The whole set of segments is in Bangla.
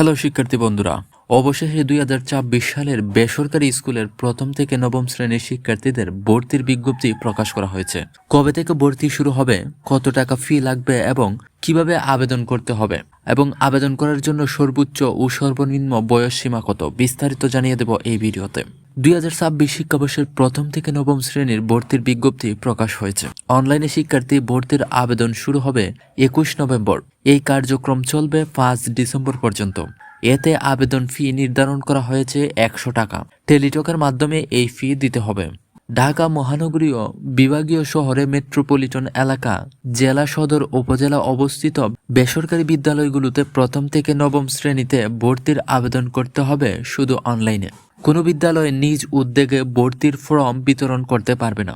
হ্যালো শিক্ষার্থী বন্ধুরা, অবশেষে দুই হাজার চব্বিশ সালের বেসরকারি স্কুলের প্রথম থেকে নবম শ্রেণির শিক্ষার্থীদের ভর্তির বিজ্ঞপ্তি প্রকাশ করা হয়েছে। কবে থেকে ভর্তি শুরু হবে, কত টাকা ফি লাগবে এবং কীভাবে আবেদন করতে হবে, এবং আবেদন করার জন্য সর্বোচ্চ ও সর্বনিম্ন বয়স সীমা কত, বিস্তারিত জানিয়ে দেব এই ভিডিওতে। দুই হাজার ছাব্বিশ শিক্ষাবর্ষের প্রথম থেকে নবম শ্রেণির ভর্তির বিজ্ঞপ্তি প্রকাশ হয়েছে। অনলাইনে শিক্ষার্থী ভর্তির আবেদন শুরু হবে একুশ নভেম্বর। এই কার্যক্রম চলবে পাঁচ ডিসেম্বর পর্যন্ত। এতে আবেদন ফি নির্ধারণ করা হয়েছে একশো টাকা। টেলিটকের মাধ্যমে এই ফি দিতে হবে। ঢাকা মহানগরীয় বিভাগীয় শহরে মেট্রোপলিটন এলাকা, জেলা সদর উপজেলা অবস্থিত বেসরকারি বিদ্যালয়গুলোতে প্রথম থেকে নবম শ্রেণীতে ভর্তির আবেদন করতে হবে শুধু অনলাইনে। কোনো বিদ্যালয়ে নিজ উদ্যোগে ভর্তির ফর্ম বিতরণ করতে পারবে না।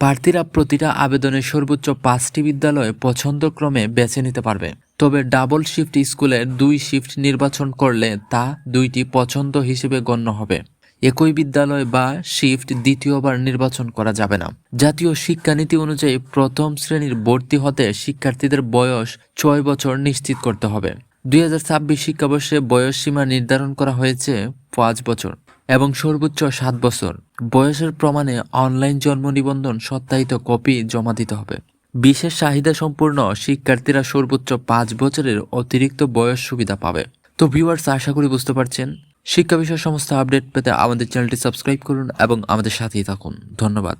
প্রার্থীরা প্রতিটা আবেদনে সর্বোচ্চ পাঁচটি বিদ্যালয় পছন্দক্রমে বেছে নিতে পারবে। তবে ডাবল শিফট স্কুলে দুই শিফট নির্বাচন করলে তা দুইটি পছন্দ হিসেবে গণ্য হবে। একই বিদ্যালয় বা শিফট দ্বিতীয়বার নির্বাচন করা যাবে না। জাতীয় শিক্ষানীতি অনুযায়ী প্রথম শ্রেণির ভর্তি হতে শিক্ষার্থীদের বয়স ছয় বছর নিশ্চিত করতে হবে। দুই হাজার ছাব্বিশ শিক্ষাবর্ষে বয়স সীমা নির্ধারণ করা হয়েছে পাঁচ বছর। এবং সর্বোচ্চ সাত বছর। বয়সের প্রমাণে অনলাইন জন্ম নিবন্ধন সত্যায়িত কপি জমা দিতে হবে। বিশেষ চাহিদা সম্পূর্ণ শিক্ষার্থীরা সর্বোচ্চ পাঁচ বছরের অতিরিক্ত বয়স সুবিধা পাবে। তো ভিউয়ার্স, আশা করি বুঝতে পারছেন। শিক্ষা বিষয় সমস্ত আপডেট পেতে আমাদের চ্যানেলটি সাবস্ক্রাইব করুন এবং আমাদের সাথেই থাকুন। ধন্যবাদ।